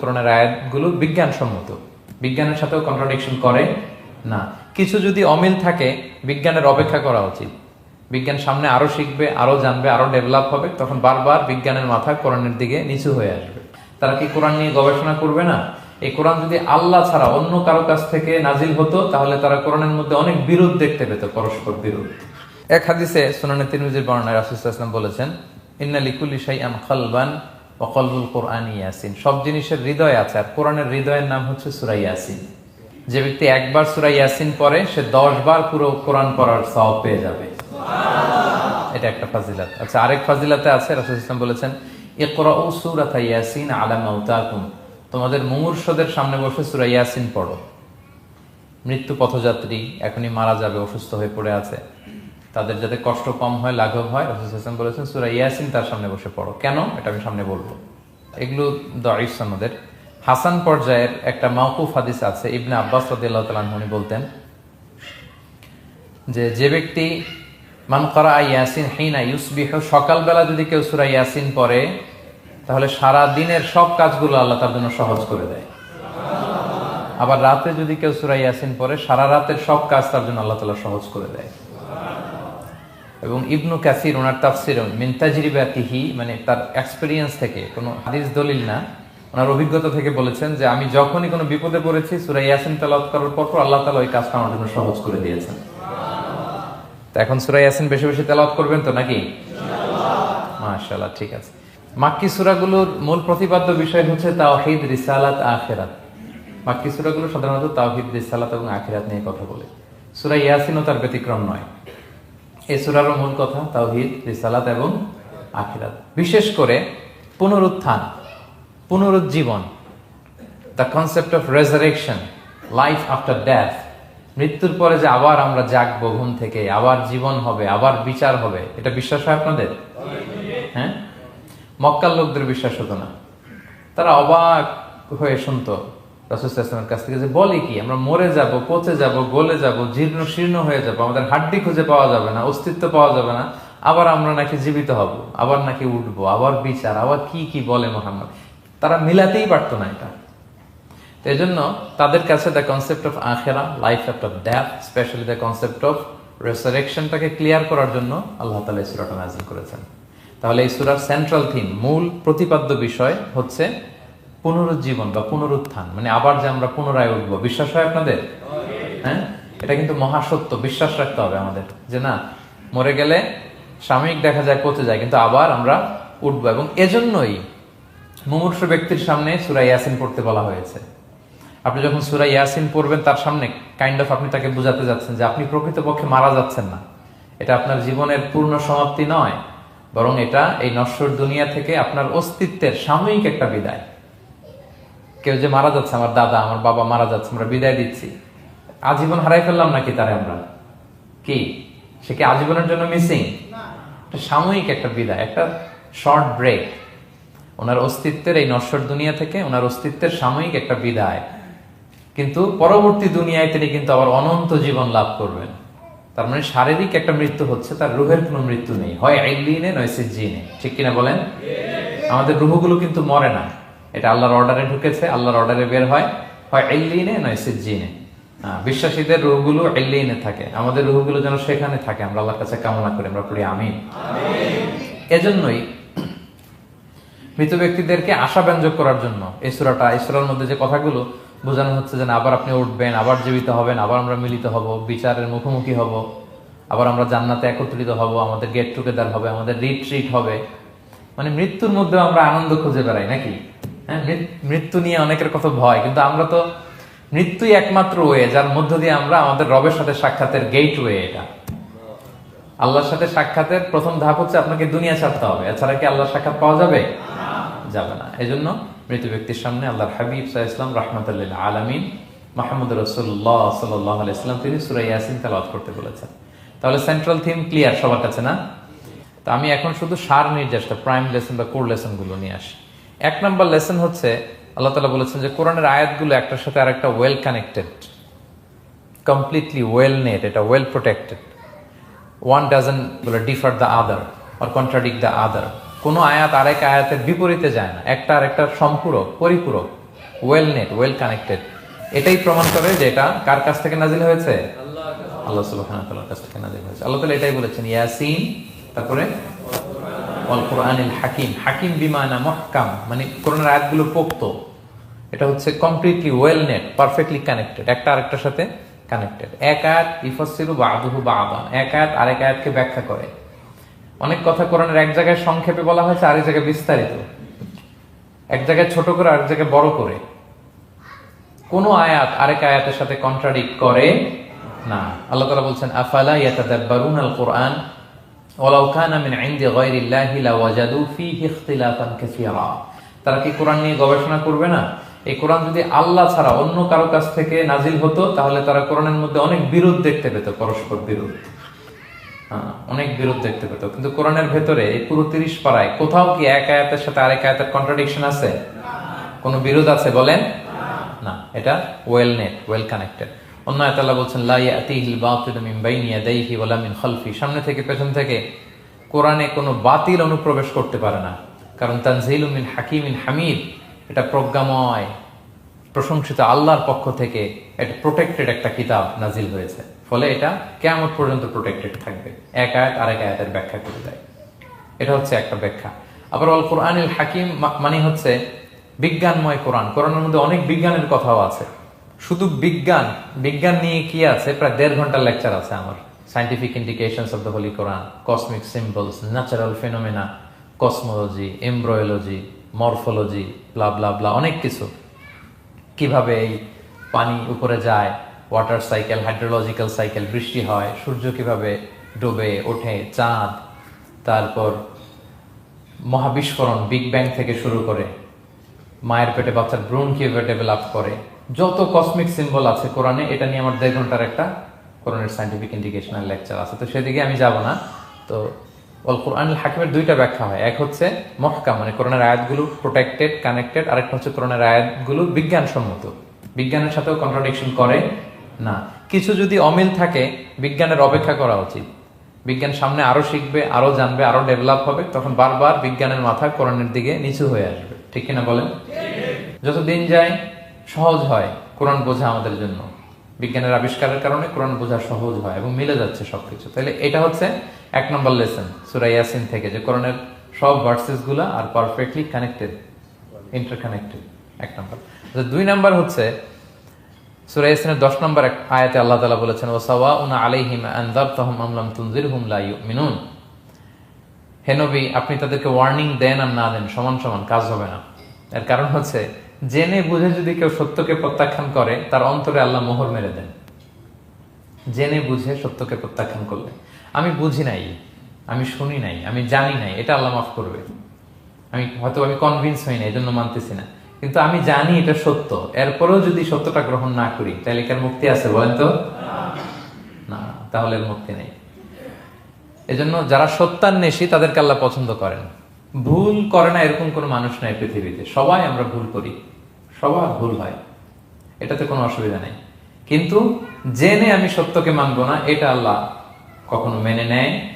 কোরআনের আয়াতগুলো বিজ্ঞানসম্মত। বিজ্ঞানের সাথেও কন্ট্রাডিকশন করে না। কিছু যদি অমিল থাকে, বিজ্ঞানের অপেক্ষা করা উচিত। বিজ্ঞান সামনে আরও শিখবে, আরও জানবে, আরও ডেভেলপ হবে, তখন বারবার বিজ্ঞানের মাথা কোরআনের দিকে নিচু হয়ে আসবে। তারা কি কোরআন নিয়ে গবেষণা করবে না? এই কোরআন যদি আল্লাহ ছাড়া অন্য কারও কাছ থেকে নাজিল হতো, তাহলে তারা কোরআনের মধ্যে অনেক বিরোধ দেখতে পেত, পরস্পর বিরোধ। এক হাদিসে সুনানে তিরমিজির বর্ণনায় রাসূলুল্লাহ বলেছেন, ইন্না লিকুল্লি শাইআন খালবান ওয়া কলবুল কোরআন ইয়াসিন। সব জিনিসের হৃদয় আছে, আর কোরআনের হৃদয়ের নাম হচ্ছে সূরা ইয়াসিন। যে ব্যক্তি একবার সূরা ইয়াসিন পড়ে, সে 10 বার পুরো কোরআন পড়ার সওয়াব পেয়ে যাবে। এটা একটা ফাজিলাত। আচ্ছা আরেক ফাজিলাতে আছে, রাসূল ইসলাম বলেছেন, ইকরাউ সূরাতা ইয়াসিন আলা মাউতাকুম তোমাদের মুমূর্ষদের সামনে বসে সূরা ইয়াসিন পড়ো। মৃত্যু পথযাত্রী এখনই মারা যাবে, অসুস্থ হয়ে পড়ে আছে। তাদের যাতে কষ্ট কম হয়, লাঘব হয়, রাসূল হাসান বলেছেন, সূরা ইয়াসিন তার সামনে বসে পড়ো। কেন? এটা আমি সামনে বলব। এগুলো দাইফ সনদের। হাসান পর্যায়ের একটা মাওকুফ হাদিস আছে, ইবনে আব্বাস রাদিয়াল্লাহু তাআলা বলতেন যে যে ব্যক্তি মান করা ইয়াসিন হিনা ইউসবিহ, সকালবেলা যদি কেউ সুরা ইয়াসিন পড়ে, তাহলে সারা দিনের সব কাজগুলো আল্লাহ তার জন্য সহজ করে দেয়। আবার রাতে যদি কেউ সূরা ইয়াসিন পড়ে, সারা রাতের সব কাজ তার জন্য আল্লাহ তালা সহজ করে দেয়। এবং ইবনু কাসির, ওনার তাফসির মিনতাজরিবাতিহি মানে তার এক্সপিরিয়েন্স থেকে, কোনো হাদিস দলিল না, ওনার অভিজ্ঞতা থেকে বলেছেন যে আমি যখনই কোনো বিপদে পড়েছি, সূরা ইয়াসিন তেলাওয়াত করার পর আল্লাহ তাআলা ওই কাজটা আমার জন্য সহজ করে দিয়েছেন। তো এখন সূরা ইয়াসিন বেশি বেশি তেলাওয়াত করবেন তো নাকি? মাশাআল্লাহ, ঠিক আছে। মাক্কি সূরাগুলোর মূল প্রতিপাদ্য বিষয় হচ্ছে তাওহীদ, রিসালাত, আখেরাত। মাক্কি সূরাগুলো সাধারণত তাওহীদ, রিসালাত এবং আখিরাত নিয়ে কথা বলে। সূরা ইয়াসিনও তার ব্যতিক্রম নয়। এই সূরারও মূল কথা, তাওহীদ, রিসালাত এবং আখিরাত। বিশেষ করে পুনরুত্থান, পুনরুজ্জীবন the concept of resurrection life after death মৃত্যুর পরে যে আবার আমরা জাগবো ঘুম থেকে, আবার জীবন হবে, আবার বিচার হবে, এটা বিশ্বাস হয় আপনাদের? হ্যাঁ? মক্কার লোকদের বিশ্বাস হতো না। তারা অবাক হয়ে শুনতো রাসুলের কাছ থেকে যে, বলে কি, আমরা মরে যাব, পচে যাব, গলে যাব, জীর্ণ শীর্ণ হয়ে যাব, আমাদের হাড্ডি খুঁজে পাওয়া যাবে না, অস্তিত্ব পাওয়া যাবে না, আবার আমরা নাকি জীবিত হব, আবার নাকি উঠবো, আবার বিচার, আবার কি কি বলে মোহাম্মদ? তারা মিলাতেই পারতো না এটা। তো এই জন্য তাদের কাছে দ্য কনসেপ্ট অফ আখেরা life of death specially the concept of রেসারেকশনটাকে clear করার জন্য আল্লাহ তালা এই সুরাটা নাজিল করেছেন। তাহলে এই সুরার সেন্ট্রাল থিম মূল প্রতিপাদ্য বিষয় হচ্ছে পুনরুজ্জীবন বা পুনরুত্থান মানে আবার যে আমরা পুনরায় উঠবো। বিশ্বাস হয় আপনাদের? হ্যাঁ? এটা কিন্তু মহাসত্য বিশ্বাস রাখতে হবে আমাদের, যে না, মরে গেলে সাময়িক দেখা যায়, পচে যায়, কিন্তু আবার আমরা উঠবো। এবং এজন্যই মুমূর্ষ ব্যক্তির সামনে সুরা ইয়াসিন পড়তে বলা হয়েছে। আপনি যখন সুরা ইয়াসিন পড়বেন, তার সামনে কাইন্ড অফ আপনি তাকে বোঝাতে যাচ্ছেন যে আপনি প্রকৃতপক্ষে মারা যাচ্ছেন না। এটা আপনার জীবনের পূর্ণ সমাপ্তি নয়, বরং এটা এই নশ্বর দুনিয়া থেকে আপনার অস্তিত্বের সাময়িক একটা বিদায়। কেউ যে মারা যাচ্ছে, আমার দাদা, আমার বাবা মারা যাচ্ছে, আমরা বিদায় দিচ্ছি। আজীবন হারাই ফেললাম নাকি তারে আমরা? কি? সে কি আজীবনের জন্য মিসিং সাময়িক একটা বিদায়, একটা শর্ট ব্রেক ওনার অস্তিত্বের এই নশ্বর দুনিয়া থেকে ওনার অস্তিত্বের সাময়িক একটা বিদায়। কিন্তু পরবর্তী দুনিয়ায় তিনি কিন্তু আবার অনন্ত জীবন লাভ করবেন। তার মানে শারীরিক একটা মৃত্যু হচ্ছে, তার রুহের কোনো মৃত্যু নেই। হয় আইলিনে, নয় সিজিনে ঠিক কিনা বলেন? আমাদের রুহগুলো কিন্তু মরে না। এটা আল্লাহর অর্ডারে ঢুকেছে, আল্লাহর অর্ডারে বের হয়। হয় আইলিনে নয় সিজিনে বিশ্বাসীদের রুহগুলো আইলিনে থাকে। আমাদের রুহগুলো যেন সেখানে থাকে। আমরা আল্লাহর কাছে কামনা করি, আমরা পড়ি আমিন। এজন্যই মৃত ব্যক্তিদেরকে আশা ব্যঞ্জক করার জন্য এই সুরাটা, এই সুরার মধ্যে যে কথাগুলো বোঝানো হচ্ছে যে আবার আপনি উঠবেন, আবার জীবিত হবেন, আবার আমরা মিলিত হব, বিচারের মুখোমুখি হব, আবার আমরা জান্নাতে একত্রিত হব, আমাদের গেট টুগেদার হবে, আমাদের রিট্রিট হবে। মানে মৃত্যুর মধ্যে আমরা আনন্দ খুঁজে বেড়াই, নাকি? হ্যাঁ মৃত্যু নিয়ে অনেকের কথা ভয়, কিন্তু আমরা তো মৃত্যুই একমাত্র ওয়ে, যার মধ্য দিয়ে আমরা আমাদের রবের সাথে সাক্ষাতের গেট ওয়ে এটা। আল্লাহর সাথে সাক্ষাতের প্রথম ধাপ হচ্ছে আপনাকে দুনিয়া ছাড়তে হবে। এছাড়া কি আল্লাহর সাক্ষাৎ পাওয়া যাবে? যাবে না। এই জন্য মৃত ব্যক্তির সামনে আল্লাহর হাবিব সাহা ইসলাম রহমতুল্লাহ আলমিন মাহমুদ রসুল্লাহ সাল্লাহ ইসলাম তিনি সুরাই ইয়াসিন তালাওয়াত করতে বলেছেন। তাহলে সেন্ট্রাল থিম ক্লিয়ার সবার কাছে না? তো আমি এখন শুধু সার নির্দেশটা প্রাইম লেসন বা কোর লেসনগুলো নিয়ে আসি। এক নম্বর লেসন হচ্ছে আল্লাহ তালা বলেছেন যে কোরআনের আয়াতগুলো একটার সাথে আরেকটা well connected completely well knit এটা ওয়েল প্রোটেক্টেড ওয়ান ডাজন বলে differ the other or contradict the other কোনো আয়াত আরেক আয়াতের বিপরীতে যায় না। একটা আরেকটা সম্পূরক পরিপূরক ওয়েল নেট ওয়েল কানেক্টেড এটাই প্রমাণ করে যে এটা কার কাছ থেকে নাজিল হয়েছে? আল্লাহ সুবহানাহু কাছ থেকে নাজিল হয়েছে। আল্লাহ তাআলা এটাই বলেছেন ইয়াসিন তারপরে অল কোরআনিল হাকিম। হাকিম বিমানা মহকাম? মানে কোরআনের আয়াতগুলো পোক্ত। এটা হচ্ছে completely well knit perfectly connected একটা আরেকটার সাথে কানেক্টেড এক আয়াত বাদুহু বাদান। এক আয়াত আরেক আয়াতকে ব্যাখ্যা করে। অনেক কথা কোরআনের এক জায়গায় সংক্ষেপে বলা হয়েছে, আরেক জায়গায় বিস্তারিত। এক জায়গায় ছোট করে, আরেক জায়গায় বড় করে। কোন আয়াত আরেক আয়াতের সাথে কন্ট্রাডিক্ট করে না। আল্লাহ তালা বলছেন, আফালা ইয়াতাদাব্বারুন আল কোরআন ওয়ালাউ কানা মিন ইনদি গায়রিল্লাহি লাওয়াজাদু ফীহি ইখতিলাফান কাসীরা। তারা কি কোরআন নিয়ে গবেষণা করবে না? এই কোরআন যদি আল্লাহ ছাড়া অন্য কারও কাছ থেকে নাজিল হতো তাহলে তারা কোরআনের মধ্যে অনেক বিরোধ দেখতে পেত পরস্পর বিরোধ। হ্যাঁ, অনেক বিরোধ দেখতে পেত। কিন্তু কোরআনের ভেতরে এই পুরো তিরিশ পাড়ায় কোথাও কি এক আয়াতের সাথে আরেক আয়াতের কন্ট্রাডিকশন আছে? কোনো বিরোধ আছে বলেন? না। এটা ওয়েল নেট ওয়েল কানেক্টেড অন্য বলছেন, লা ইয়াতিহিল বাতিল বাইনি ইয়াদাইহি ওয়ালা মিন সামনে থেকে পেছন থেকে কোরআনে কোনো বাতিল অনুপ্রবেশ করতে পারে না। কারণ তানজিলু মিন হাকিমিন হামিদ, এটা প্রজ্ঞাময়, প্রশংসিত আল্লাহর পক্ষ থেকে এটা প্রোটেক্টেড একটা কিতাব নাজিল হয়েছে। ফলে এটা কেমন পর্যন্ত প্রোটেক্টেড থাকবে। এক আয়াত আরেক আয়াতের ব্যাখ্যা করে দেয়। এটা হচ্ছে একটা ব্যাখ্যা। আবার অল কোরআনিল হাকিম মানে হচ্ছে বিজ্ঞানময় কোরআন। কোরআনের মধ্যে অনেক বিজ্ঞানের কথাও আছে। শুধু বিজ্ঞান বিজ্ঞান নিয়ে কি আছে? প্রায় দেড় ঘণ্টার লেকচার আছে আমার। Scientific indications of the holy Quran cosmic symbols natural phenomena cosmology embryology morphology blah blah blah অনেক কিছু। কীভাবে এই পানি উপরে যায় ওয়াটার সাইকেল হাইড্রোলজিক্যাল সাইকেল বৃষ্টি হয়, সূর্য কীভাবে ডুবে, ওঠে, চাঁদ, তারপর মহাবিস্ফোরণ বিগ ব্যাং থেকে শুরু করে, মায়ের পেটে বাচ্চার ভ্রূণ কীভাবে ডেভেলপ করে যত কসমিক সিম্বল আছে কোরআনে, এটা নিয়ে আমার দেড় ঘণ্টার একটা কোরআনের সাইন্টিফিক ইন্ডিকেশনাল লেকচার আছে। তো সেদিকে আমি যাব না। তো অল কোরআনুল হাকিমের দুইটা ব্যাখ্যা হয়। এক হচ্ছে মহকা মানে কোরআনের আয়াতগুলো প্রোটেক্টেড কানেক্টেড আরেকটা হচ্ছে কোরআনের আয়াতগুলো বিজ্ঞানসম্মত। বিজ্ঞানের সাথেও কন্ট্রাডিকশন করে না। কিছু যদি অমিল থাকে, বিজ্ঞানের অপেক্ষা করা উচিত। বিজ্ঞান সামনে আরও শিখবে, আরও জানবে, আরও ডেভেলপ হবে, তখন বারবার বিজ্ঞানের মাথা কোরআনের দিকে নিচু হয়ে আসবে। ঠিক কিনা বলেন? যত দিন যায় সহজ হয় কোরআন বোঝা আমাদের জন্য। বিজ্ঞানের আবিষ্কারের কারণে কোরআন বোঝা সহজ হয় এবং মিলে যাচ্ছে সবকিছু। তাহলে এটা হচ্ছে এক নম্বর লেসন সুরা ইয়াসিন থেকে যে কোরআনের সব ভার্সেসগুলা আর পারফেক্টলি কানেক্টেড ইন্টারকানেক্টেড এক নম্বর। আচ্ছা, দুই নাম্বার হচ্ছে সূরা ইয়াসিনের 10 নম্বর আয়াতে আল্লাহ তাআলা বলেছেন ওয়াসাওয়াউনা আলাইহিম আনযারতাহুম আম লাম তুনজিরহুম লা ইউমিনুন। হে নবী আপনি তাদেরকে ওয়ার্নিং দেন আর না দেন সমান সমান কাজ হবে না। এর কারণ হচ্ছে জেনে বুঝে যদি কেউ সত্যকে প্রত্যাখ্যান করে, তার অন্তরে আল্লাহ মোহর মেরে দেন। জেনে বুঝে সত্যকে প্রত্যাখ্যান করলে। আমি বুঝি নাই, আমি শুনি নাই, আমি জানি নাই, এটা আল্লাহ মাফ করবে। আমি হয়তো আমি কনভিন্স হই না এই জন্য মানতেছি না। কিন্তু আমি জানি এটা সত্য। এরপরেও যদি সত্যটা গ্রহণ না করি, তাহলে কার মুক্তি আছে বলেন তো? না, তাহলে মুক্তি নেই। এজন্য যারা সত্যান্বেষী তাদেরকে আল্লাহ পছন্দ করেন। ভুল করে না এরকম কোনো মানুষ নাই পৃথিবীতে। সবাই আমরা ভুল করি। সবার ভুল হয়। এটাতে কোনো অসুবিধা নেই। কিন্তু জেনে আমি সত্যকে মানব না, এটা আল্লাহ কখনো মেনে নেয়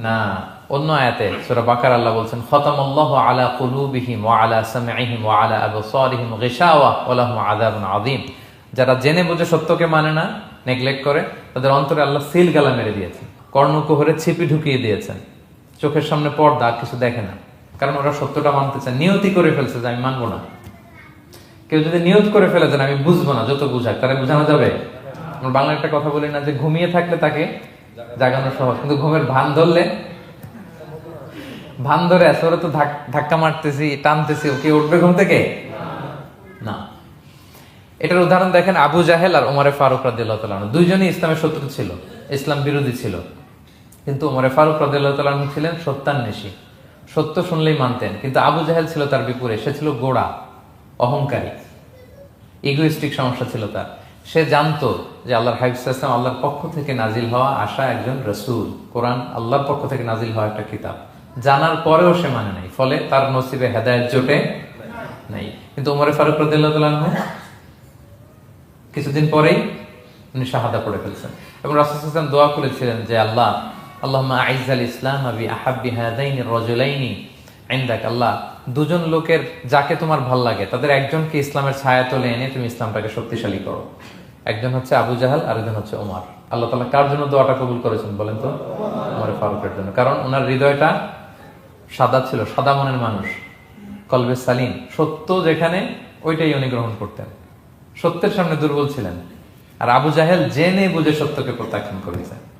না। অন্য আয়াতে সূরা বাকার আল্লাহ বলছেন, খতামাল্লাহু আলা কুলুবিহিম ওয়া আলা সামঈহিম ওয়া আলা আবসারিহিম গিশাওয়া ওয়া লাহুম আযাবুন আযীম। যারা জেনে বুঝে সত্যকে মানে না, নেগলেক্ট করে, তাদের অন্তরে আল্লাহ সিল গালা মেরে দিয়েছেন কর্ণকুহরে ছিপি ঢুকিয়ে দিয়েছেন। চোখের সামনে পর্দা কিছু দেখে না। কারণ ওরা সত্যটা মানতে চায়। নিয়তি করে ফেলছে যে আমি মানবো না। কেউ যদি নিয়ত করে ফেলে দেন, আমি বুঝব না, যত বুঝাক তারা বুঝানো যাবে? আমরা বাংলা একটা কথা বলি না যে ঘুমিয়ে থাকলে তাকে জাগানো সহজ, কিন্তু ঘুমের ভান ধরলে, ভান ধরে ওরা তো ধাক্কা মারতেছি, টানতেছি ওকে উঠবে ঘুম থেকে? না। এটার উদাহরণ দেখেন আবু জাহেল আর ওমরে ফারুক রাদিল্লাহ দুইজনই ইসলামের শত্রু ছিল, ইসলাম বিরোধী ছিল। কিন্তু ওমরে ফারুক রাদিল্লাহ ছিলেন সত্যান্বেষী সত্য শুনলেই মানতেন, কিন্তু আবু জাহেল ছিল তার বিপরীতে, সে ছিল গোড়া। অহংকারী। ইগোইস্টিক সমস্যা ছিল তার। সে জানতো যে আল্লাহর হাইফসাম আল্লাহর পক্ষ থেকে নাজিল হওয়া আসা একজন রসুল। কোরআন আল্লাহর পক্ষ থেকে নাজিল হওয়া একটা কিতাব। জানার পরেও সে মানে নাই, ফলে তার নসিবে হেদায়ত জোটে নাই। কিন্তু ওমরে ফারুক রাদিল্লাহ কিছুদিন পরেই উনি শাহাদা পড়ে ফেলছেন। এবং রাসুলাম দোয়া করেছিলেন যে, আল্লাহ আল্লাহ আইজাল ইসলাম আবি আহাব্বি হাদাইনি রজুলাইনি আইন্দাক, আল্লাহ, দুজন লোকের যাকে তোমার ভালো লাগে, তাদের একজনকে ইসলামের ছায়া তোলে এনে তুমি ইসলামটাকে শক্তিশালী করো। একজন হচ্ছে আবু জাহাল আর একজন হচ্ছে ওমর। আল্লাহ তালা কার জন্য দোয়াটা কবুল করেছেন বলেন তো? ওমর ফারুকের জন্য। কারণ ওনার হৃদয়টা সাদা ছিল, সাদা মনের মানুষ, কলবে সালিম, সত্য যেখানে, ওইটাই উনি গ্রহণ করতেন। সত্যের সামনে দুর্বল ছিলেন। আর আবু জাহেল জেনে বুঝে সত্যকে প্রত্যাখ্যান করেছেন।